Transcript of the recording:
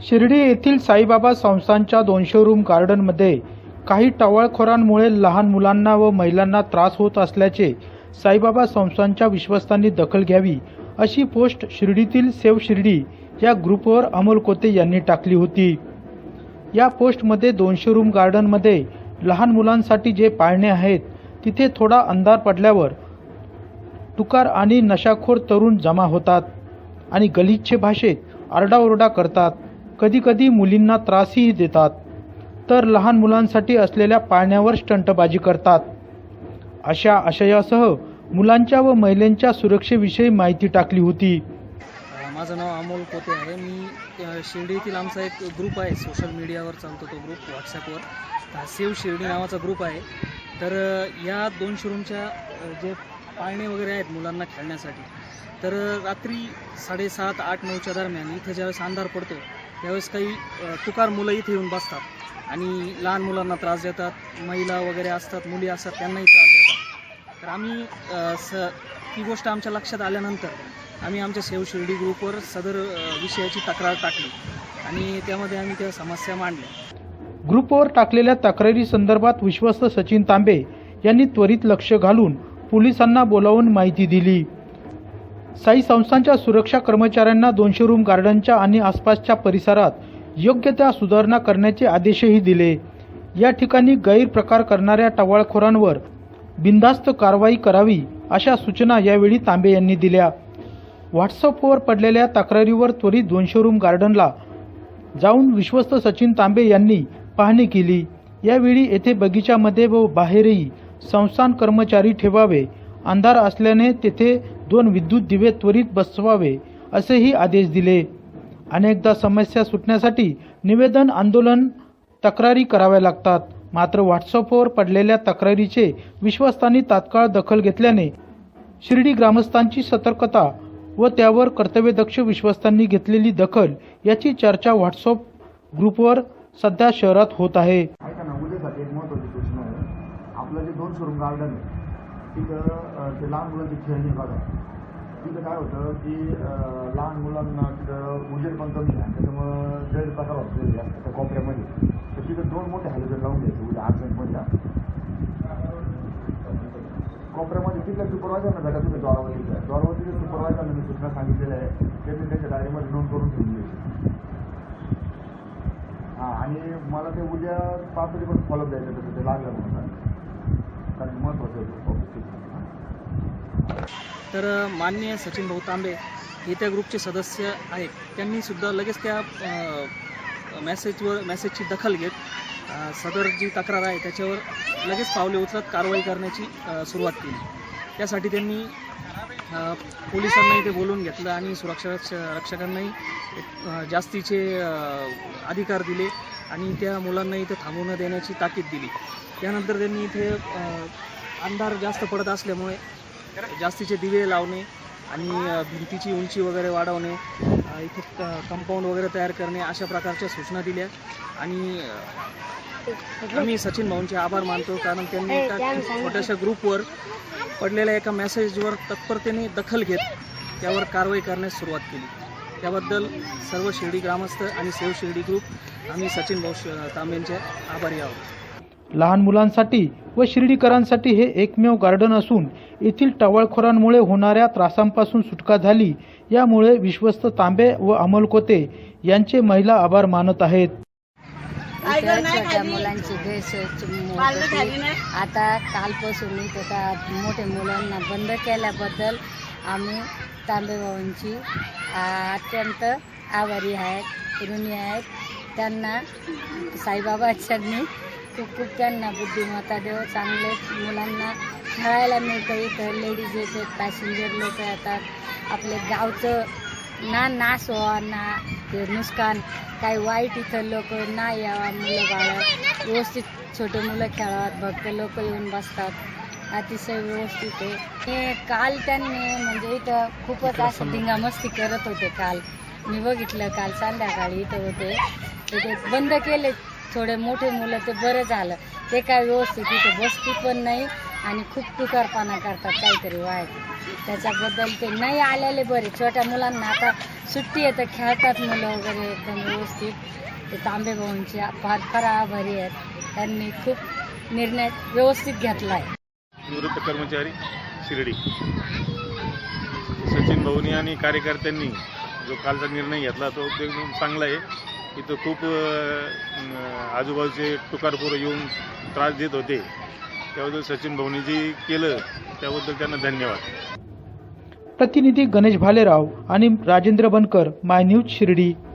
शिर्डी येथील साईबाबा संस्थांच्या दोनशे रूम गार्डनमध्ये काही टवाळखोरांमुळे लहान मुलांना व महिलांना त्रास होत असल्याचे साईबाबा संस्थांच्या विश्वस्तांनी दखल घ्यावी अशी पोस्ट शिर्डीतील सेव शिर्डी या ग्रुपवर अमोल कोते यांनी टाकली होती. या पोस्टमध्ये दोनशे रूम गार्डनमध्ये लहान मुलांसाठी जे पाळणे आहेत तिथे थोडा अंधार पडल्यावर तुकार आणि नशाखोर तरुण जमा होतात आणि गलिच्छ भाषेत आरडाओरडा करतात. कधीकधी मुलींना त्रासही देतात तर लहान मुलांसाठी असलेल्या पाळण्यावर स्टंटबाजी करतात. अशा आशयासह मुलांच्या व महिलांच्या सुरक्षेविषयी माहिती टाकली होती. माझं नाव अमोल कोते आहे. मी शिर्डी येथील आमचा एक ग्रुप आहे. सोशल मीडियावर चालतो तो ग्रुप व्हॉट्सॲपवर सेव शिर्डी नावाचा ग्रुप आहे. तर या दोन शोरूमच्या जे पाळणे वगैरे आहेत मुलांना खेळण्यासाठी तर रात्री साडेसात आठ नऊच्या दरम्यान इथे ज्यावेळेस अंधार पडतो त्यावेळेस काही तुकार मुलं इथे येऊन बसतात. आणि लहान मुलांना त्रास देतात. महिला वगैरे असतात मुली असतात त्यांनाही त्रास देतात. तर आम्ही स ती गोष्ट आमच्या लक्षात आल्यानंतर आम्ही आमच्या सेव शिर्डी ग्रुपवर सदर विषयाची तक्रार टाकली. आणि त्यामध्ये आम्ही त्या समस्या मांडल्या. ग्रुपवर टाकलेल्या तक्रारी संदर्भात विश्वस्त सचिन तांबे यांनी त्वरित लक्ष घालून पोलिसांना बोलावून माहिती दिली. साई संस्थांच्या सुरक्षा कर्मचाऱ्यांना दोनशे रूम गार्डनच्या आणि आसपासच्या परिसरात योग्य त्या सुधारणा करण्याचे आदेशही दिले. या ठिकाणी गैरप्रकार करणाऱ्या टवाळखोरांवर बिनधास्त कारवाई करावी अशा सूचना यावेळी तांबे यांनी दिल्या. व्हॉट्सअपवर पडलेल्या तक्रारीवर त्वरित दोनशे रूम गार्डनला जाऊन विश्वस्त सचिन तांबे यांनी पाहणी केली. यावेळी येथे बगीच्यामध्ये व बाहेरही संस्थान कर्मचारी ठेवावे अंधार असल्याने तेथे दोन विद्युत दिवे त्वरित बसवावे असेही आदेश दिले. अनेकदा समस्या सुटण्यासाठी निवेदन आंदोलन तक्रारी कराव्या लागतात. मात्र व्हॉट्सअपवर पडलेल्या तक्रारीचे विश्वस्तांनी तात्काळ दखल घेतल्याने शिर्डी ग्रामस्थांची सतर्कता व त्यावर कर्तव्यदक्ष विश्वस्तांनी घेतलेली दखल याची चर्चा व्हॉट्सअप ग्रुपवर सध्या शहरात होत आहे. ऐका ना उद्यासाठी एक सूचना आहे. आपलं जे दोन शोरूम गार्डन आहे तिथं ते लहान मुलांची खेळणी बघा. तिथं काय होतं की लहान मुलांना तिथं उजेड पण कमी आहे. त्याच्यामुळं गैरप्रकार होतो जास्त त्या कोपऱ्यामध्ये. तर तिथं दोन मोठे हॅलोजन लावून द्यायचे उद्या अर्जंटमध्ये कोपऱ्यामध्ये तिथल्या सुपरवायझरना भेटा तुम्ही द्वारावतीच्या द्वारावतीच्या सुपरवायझरला मी सूचना सांगितलेल्या आहे त्यांनी त्यांच्या डायरीमध्ये नोंद करून ठेवली आहे हां आणि मला ते उद्या पाच पण फॉलोअप द्यायचं तसं ते लागलं म्हणून कारण महत्त्वाचं आहे तर माननीय सचिन भाऊ तांबे हे त्या ग्रुपचे सदस्य आहेत. त्यांनीसुद्धा लगेच त्या मॅसेजवर मेसेजवर मेसेजची दखल घेत सदर जी तक्रार आहे त्याच्यावर लगेच पावले उचलत कारवाई करण्याची सुरुवात केली. त्यासाठी त्यांनी पोलिसांनाही ते बोलवून घेतलं आणि सुरक्षा रक्षकांनाही जास्तीचे अधिकार दिले आणि त्या मुलांना इथे थांबवून देण्याची ताकीद दिली. त्यानंतर त्यांनी इथे अंधार जास्त पडत असल्यामुळे जास्तीचे दिवे लावणे आणि भिंतीची उंची वगैरे वाढवणे इथे कंपाऊंड वगैरे तयार करणे अशा प्रकारच्या सूचना दिल्या. आणि आम्ही सचिन भाऊंचे आभार मानतो कारण त्यांनी एका छोट्याशा ग्रुपवर पडलेल्या एका मेसेजवर तत्परतेने दखल घेत त्यावर कारवाई करण्यास सुरुवात केली. त्याबद्दल सर्व शिर्डी ग्रामस्थ आणि सेव शिर्डी ग्रुप आम्ही सचिन भाऊ तांबेंचे आभारी आहोत. लहान मुलांसाठी व शिर्डीकरांसाठी हे एकमेव गार्डन असून येथील टवाळखोरांमुळे होणाऱ्या त्रासांपासून सुटका झाली यामुळे विश्वस्त तांबे व अमोल कोते यांचे महिला आभार मानत आहेत. छोट्या मुलांची होती आता कालपासून मोठ्या मुलांना बंद केल्याबद्दल आम्ही तांबेभाऊंची आ, अत्यंत आभारी आहेत ऋणी आहेत. त्यांना साईबाबाच्यांनी खूप खूप त्यांना बुद्धिमत्ता देव? चांगले मुलांना खेळायला मिळतं इथं. लेडीज येतात पॅसेंजर लोक येतात. आपले गावचं ना नाश व्हावा ना ते नुकसान काही वाईट इथं लोक ना यावा मुलं बाळं. व्यवस्थित छोटे मुलं खेळावात भक्त लोक येऊन बसतात. अतिशय व्यवस्थित आहे. हे काल त्यांनी म्हणजे इथं खूपच असं धिंगामस्ती करत होते काल. मी बघितलं काल संध्याकाळी इथं होते. ते बंद केले थोडे मोठे मुलं ते बरं झालं. ते काय व्यवस्थित तिथे बसती पण नाही आणि खूप टुकारपणा करतात काहीतरी वाईट. त्याच्याबद्दल ते नाही आलेले बरे. छोट्या मुलांना आता सुट्टी आहे तर खेळतात मुलं वगैरे एकदम व्यवस्थित. ते तांबे भाऊंची फार फार आभारी आहेत. त्यांनी खूप निर्णय व्यवस्थित घेतला आहे निवृत्त कर्मचारी शिर्डी. सचिन भाऊनी आणि कार्यकर्त्यांनी जो कालचा निर्णय घेतला तो एकदम चांगला आहे. इथं खूप अं, आजूबाजूचे टुकारपूर येऊन त्रास देत होते. त्याबद्दल सचिन भाऊनी जे केलं त्याबद्दल त्यांना धन्यवाद. प्रतिनिधी गणेश भालेराव आणि राजेंद्र बनकर माय न्यूज शिर्डी.